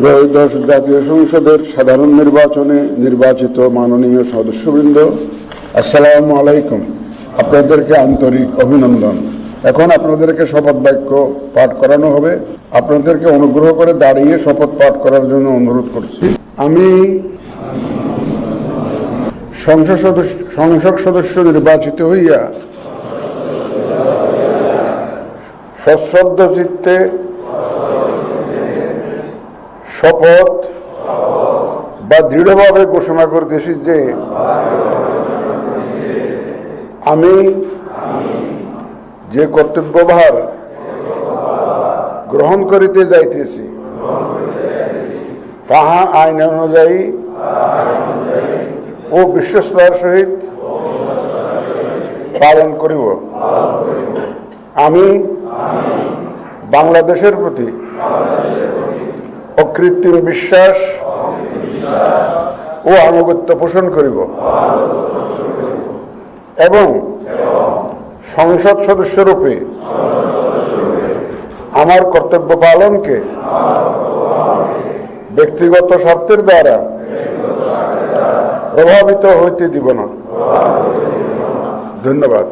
ত্রয়োদশ জাতীয় সংসদের সাধারণ নির্বাচনে নির্বাচিত মাননীয় সদস্যবৃন্দ, আসসালামু আলাইকুম। আপনাদেরকে আন্তরিক অভিনন্দন। এখন আপনাদেরকে শপথ বাক্য পাঠ করানো হবে। আপনাদেরকে অনুগ্রহ করে দাঁড়িয়ে শপথ পাঠ করার জন্য অনুরোধ করছি। আমি সংসদ সদস্য সংসদ সদস্য নির্বাচিত হইয়া সশ্রদ্ধ চিত্তে শপথ বা দৃঢ়ভাবে ঘোষণা করতেছি যে আমি যে কর্তব্যভার গ্রহণ করিতে যাইতেছি, তাহা আইন অনুযায়ী ও বিশ্বস্তার সহিত পালন করিব। আমি বাংলাদেশের প্রতি অকৃত্রিম বিশ্বাস ও আনুগত্য পোষণ করিব। এবং সংসদ সদস্যরূপে আমার কর্তব্য পালনকে ব্যক্তিগত স্বার্থের দ্বারা প্রভাবিত হইতে দিব না। ধন্যবাদ।